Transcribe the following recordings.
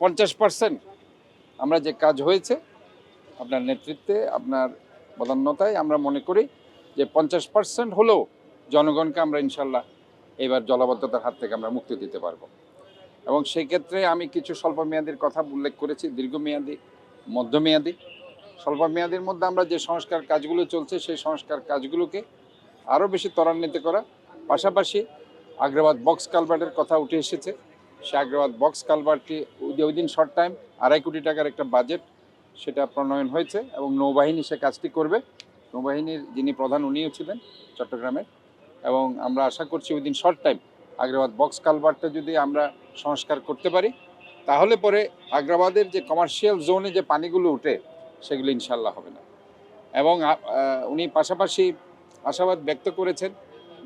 পঞ্চাশ পার্সেন্ট আমরা যে কাজ হয়েছে, আপনার নেতৃত্বে, আপনার বদান্যতায় আমরা মনে করি যে পঞ্চাশ পার্সেন্ট হলেও জনগণকে আমরা ইনশাল্লাহ এবার জলাবদ্ধতার হাত থেকে আমরা মুক্তি দিতে পারব। এবং সেই ক্ষেত্রে আমি কিছু স্বল্পমেয়াদীর কথা উল্লেখ করেছি, দীর্ঘমেয়াদী, মধ্যমেয়াদী। স্বল্পমেয়াদীর মধ্যে আমরা যে সংস্কার কাজগুলো চলছে, সেই সংস্কার কাজগুলোকে আরও বেশি ত্বরান্বিত করা। পাশাপাশি আগ্রাবাদ বক্স কালভার্টের কথা উঠে এসেছে। সে আগ্রাবাদ বক্স কালভার্টটি ওই দিন শর্ট টাইম আড়াই কোটি টাকার একটা বাজেট সেটা প্রণয়ন হয়েছে এবং নৌবাহিনী সে কাজটি করবে। নৌবাহিনীর যিনি প্রধান উনিও ছিলেন চট্টগ্রামের। এবং আমরা আশা করছি ওই দিন শর্ট টাইম আগ্রাবাদ বক্স কালভারটা যদি আমরা সংস্কার করতে পারি, তাহলে পরে আগ্রাবাদের যে কমার্শিয়াল জোনে যে পানিগুলো উঠে, সেগুলো ইনশাল্লাহ হবে না। এবং উনি পাশাপাশি আশাবাদ ব্যক্ত করেছেন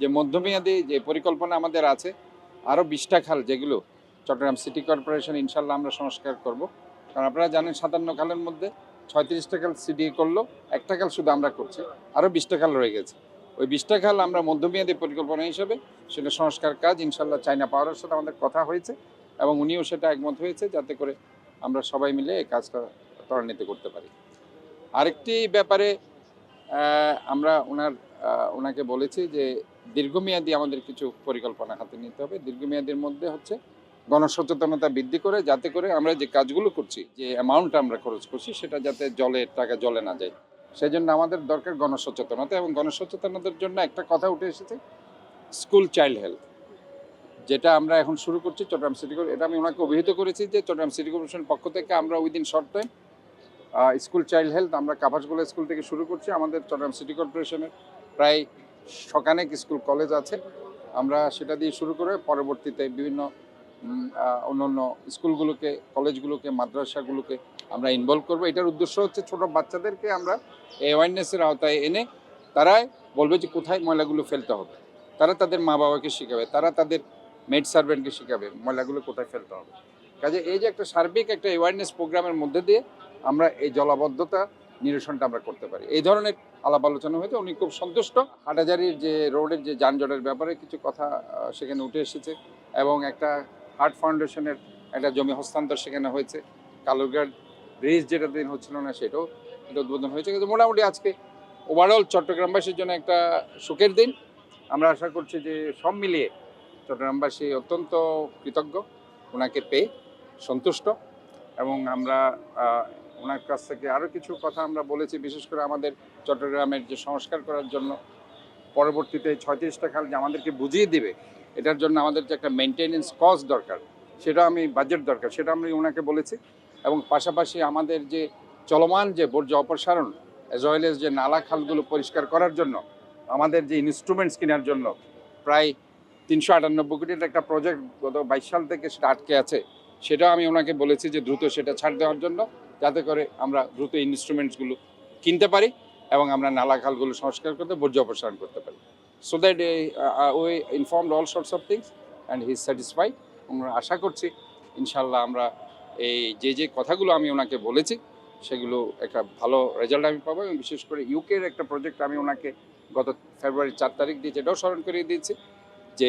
যে মধ্যমেয়াদী যে পরিকল্পনা আমাদের আছে, আরও বিশটা খাল যেগুলো চট্টগ্রাম সিটি কর্পোরেশন ইনশাল্লাহ আমরা সংস্কার করব। কারণ আপনারা জানেন সাতান্ন খালের মধ্যে ছয়ত্রিশটা খাল সিডি করল, একটা খাল শুধু আমরা করছি, আরও বিশটা খাল রয়ে গেছে। ওই বিশটা খাল আমরা মধ্যমেয়াদী পরিকল্পনা হিসেবে সেটা সংস্কার কাজ ইনশাল্লাহ চায়না পাওয়ারের সাথে আমাদের কথা হয়েছে এবং উনিও সেটা একমত হয়েছে যাতে করে আমরা সবাই মিলে এই কাজটা ত্বরান্বিত করতে পারি। আরেকটি ব্যাপারে আমরা ওনার ওনাকে বলেছি যে দীর্ঘমেয়াদী আমাদের কিছু পরিকল্পনা হাতে নিতে হবে। দীর্ঘমেয়াদীর মধ্যে হচ্ছে গণসচেতনতা বৃদ্ধি করে যাতে করে আমরা যে কাজগুলো করছি, যে অ্যামাউন্ট আমরা খরচ করছি, সেটা যাতে জলের টাকা জলে না যায়। সেই জন্য আমাদের দরকার গণসচেতনতা এবং গণসচেতনতার জন্য একটা কথা উঠে এসেছে স্কুল চাইল্ড হেলথ যেটা আমরা এখন শুরু করছি চট্টগ্রাম সিটি এটা আমি ওনাকে অভিহিত করেছি যে চট্টগ্রাম সিটি কর্পোরেশনের পক্ষ থেকে আমরা within short time school child health আমরা কাপাসগোলা স্কুল থেকে শুরু করছি আমাদের চট্টগ্রাম সিটি কর্পোরেশনের প্রায় শখানেক স্কুল কলেজ আছে। আমরা সেটা দিয়ে শুরু করে পরবর্তীতে বিভিন্ন অন্যান্য স্কুলগুলোকে, কলেজগুলোকে, মাদ্রাসাগুলোকে আমরা ইনভলভ করব। এটার উদ্দেশ্য হচ্ছে ছোট বাচ্চাদেরকে আমরা অ্যাওয়ারনেসের আওতায় এনে তারাই বলবে যে কোথায় ময়লাগুলো ফেলতে হবে। তারা তাদের মা বাবাকে শেখাবে, তারা তাদের মেড সার্ভেন্টকে শেখাবে ময়লাগুলো কোথায় ফেলতে হবে। কাজে এই যে একটা সার্বিক একটা অ্যাওয়ারনেস প্রোগ্রামের মধ্যে দিয়ে আমরা এই জলাবদ্ধতা নিরসনটা আমরা করতে পারি। এই ধরনের আলাপ আলোচনা হয়েছে, উনি খুব সন্তুষ্ট। হাটাজারির যে রোডের যে যানজটের ব্যাপারে কিছু কথা সেখানে উঠে এসেছে এবং একটা হার্ট ফাউন্ডেশনের একটা জমি হস্তান্তর সেখানে হয়েছে। কালুরঘাট ব্রিজ যেটা দিন হচ্ছিল না সেটাও এটা উদ্বোধন হয়েছে। কিন্তু মোটামুটি আজকে ওভারঅল চট্টগ্রামবাসীর জন্য একটা সুখের দিন। আমরা আশা করছি যে সব মিলিয়ে চট্টগ্রামবাসী অত্যন্ত কৃতজ্ঞ, ওনাকে পেয়ে সন্তুষ্ট এবং আমরা ওনার কাছ থেকে আরও কিছু কথা আমরা বলেছি, বিশেষ করে আমাদের চট্টগ্রামের যে সংস্কার করার জন্য পরবর্তীতে ছয়ত্রিশটা খাল যে আমাদেরকে বুঝিয়ে দেবে, এটার জন্য আমাদের যে একটা মেনটেনেন্স কস্ট দরকার, সেটা আমি বাজেট দরকার, সেটা আমি ওনাকে বলেছি। এবং পাশাপাশি আমাদের যে চলমান যে বর্জ্য অপসারণ অ্যাজ ওয়েল এস যে নালা খালগুলো পরিষ্কার করার জন্য, আমাদের যে ইনস্ট্রুমেন্টস কেনার জন্য প্রায় তিনশো আটানব্বই কোটির একটা প্রজেক্ট গত বাইশ সাল থেকে সেটা আটকে আছে সেটাও আমি ওনাকে বলেছি যে দ্রুত সেটা ছাড় দেওয়ার জন্য, যাতে করে আমরা দ্রুত ইনস্ট্রুমেন্টসগুলো কিনতে পারি। এবং আমরা নালা খালগুলো সংস্কার করতে, বর্জ্য অপসারণ করতে পারি। সো দ্যাট ওই informed all sorts of things and he satisfied আমরা আশা করছি ইনশাল্লাহ আমরা এই যে যে কথাগুলো আমি ওনাকে বলেছি, সেগুলো একটা ভালো রেজাল্ট আমি পাবো এবং বিশেষ করে ইউকের একটা প্রজেক্ট আমি ওনাকে গত ফেব্রুয়ারি চার তারিখ দিয়ে যেটাও স্মরণ করিয়ে দিয়েছি, যে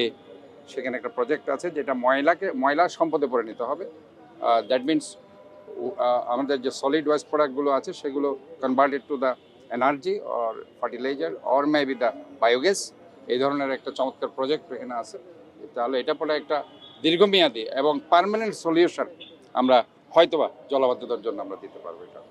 সেখানে একটা প্রজেক্ট আছে যেটা ময়লাকে, ময়লা সম্পদে পরিণত হবে। দ্যাট মিনস আমাদের যে সলিড ওয়েস্ট প্রোডাক্টগুলো আছে সেগুলো converted to the energy or fertiliser or maybe the biogas এই ধরনের একটা চমৎকার প্রজেক্ট এখানে আছে। তাহলে এটা পরে একটা দীর্ঘমেয়াদী এবং পারমানেন্ট সলিউশন আমরা হয়তোবা জলবদ্ধতার জন্য আমরা দিতে পারব এটা।